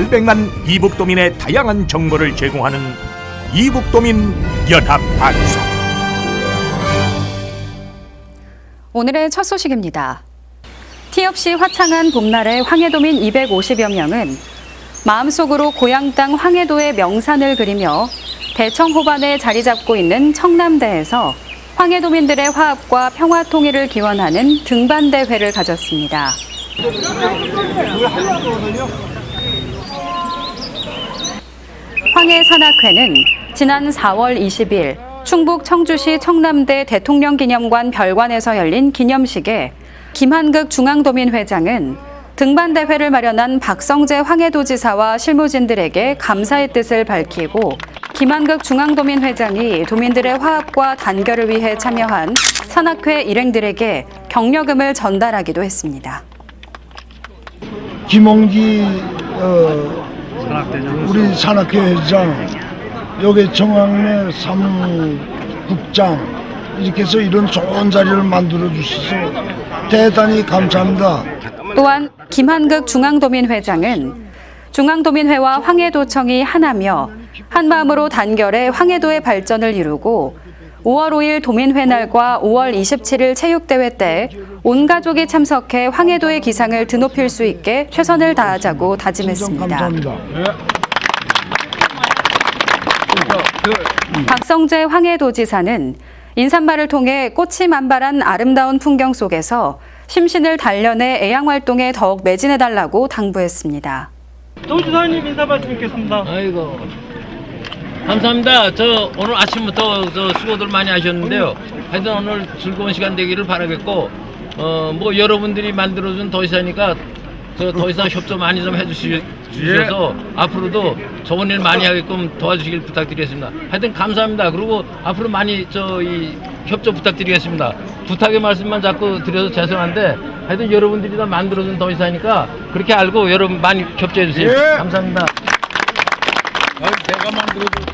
800만 이북도민의 다양한 정보를 제공하는 이북도민 연합방송 오늘의 첫 소식입니다. 티 없이 화창한 봄날의 황해도민 250여 명은 마음속으로 고향 땅 황해도의 명산을 그리며 대청 호반에 자리 잡고 있는 청남대에서 황해도민들의 화합과 평화 통일을 기원하는 등반 대회를 가졌습니다. 황해 산악회는 지난 4월 20일 충북 청주시 청남대 대통령기념관 별관에서 열린 기념식에 김한극 중앙도민 회장은 등반 대회를 마련한 박성재 황해도지사와 실무진들에게 감사의 뜻을 밝히고 김한극 중앙도민 회장이 도민들의 화합과 단결을 위해 참여한 산악회 일행들에게 격려금을 전달하기도 했습니다. 김홍기 어, 우리 산악회장 여기 정학래 사무국장 이렇게 해서 이런 좋은 자리를 만들어 주셔서 대단히 감사합니다. 또한 김한극 중앙도민 회장은 중앙도민회와 황해도청이 하나며 한마음으로 단결해 황해도의 발전을 이루고 5월 5일 도민회 날과 5월 27일 체육대회 때 온 가족이 참석해 황해도의 기상을 드높일 수 있게 최선을 다하자고 다짐했습니다. 감사합니다. 박성재 황해도지사는 인사말을 통해 꽃이 만발한 아름다운 풍경 속에서 심신을 단련해 애양 활동에 더욱 매진해달라고 당부했습니다. 도지사님 인사 말씀 있겠습니다. 아이고 감사합니다. 저 오늘 아침부터 저 수고들 많이 하셨는데요. 하여튼 오늘 즐거운 시간 되기를 바라겠고 어 뭐 여러분들이 만들어준 도시사니까 저 도시사 협조 많이 좀 해주셔서 앞으로도 좋은 일 많이 하게끔 도와주시길 부탁드리겠습니다. 하여튼 감사합니다. 그리고 앞으로 많이 저 이 협조 부탁드리겠습니다. 부탁의 말씀만 자꾸 드려서 죄송한데 하여튼 여러분들이 다 만들어준 도시사니까 그렇게 알고 여러분 많이 협조해 주세요. 감사합니다. 내가 만들어줄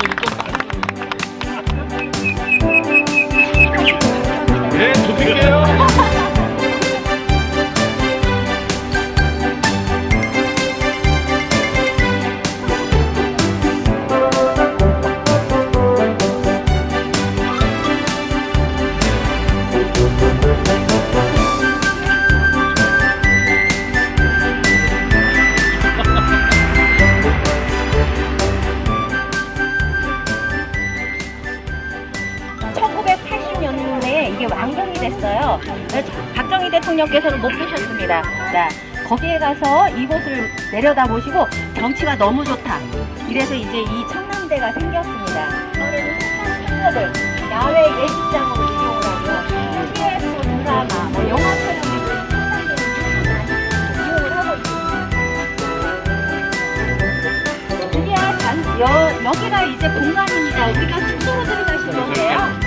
대통령께서는 못 보셨습니다. 자, 거기에 가서 이곳을 내려다 보시고 경치가 너무 좋다. 이래서 이제 이 청남대가 생겼습니다. 그래서 청남대를 야외 예식장으로 이용을 하고요. CF 드라마, 뭐 영화 촬영에도 이 청남대를 많이 이용을 하고 있습니다. 드디어 단, 여, 여기가 이제 공간입니다. 우리가 숙소로 들어가실 건데요.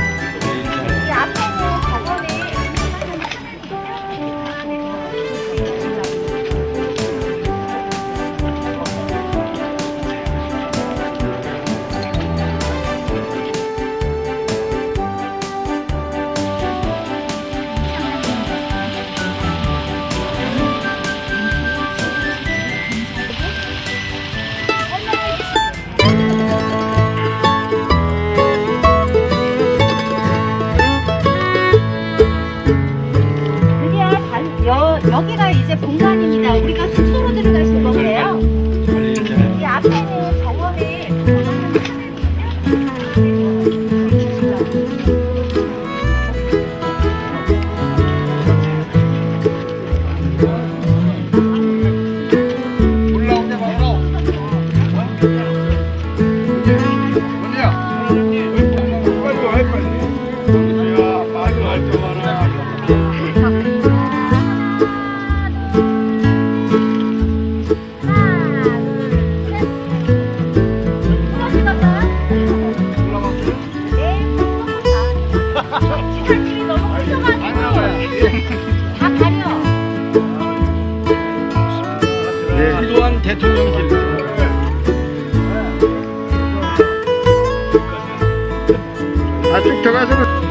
대통령길. 아쭉 들어가서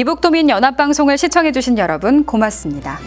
이북도민 연합방송을 시청해주신 여러분 고맙습니다.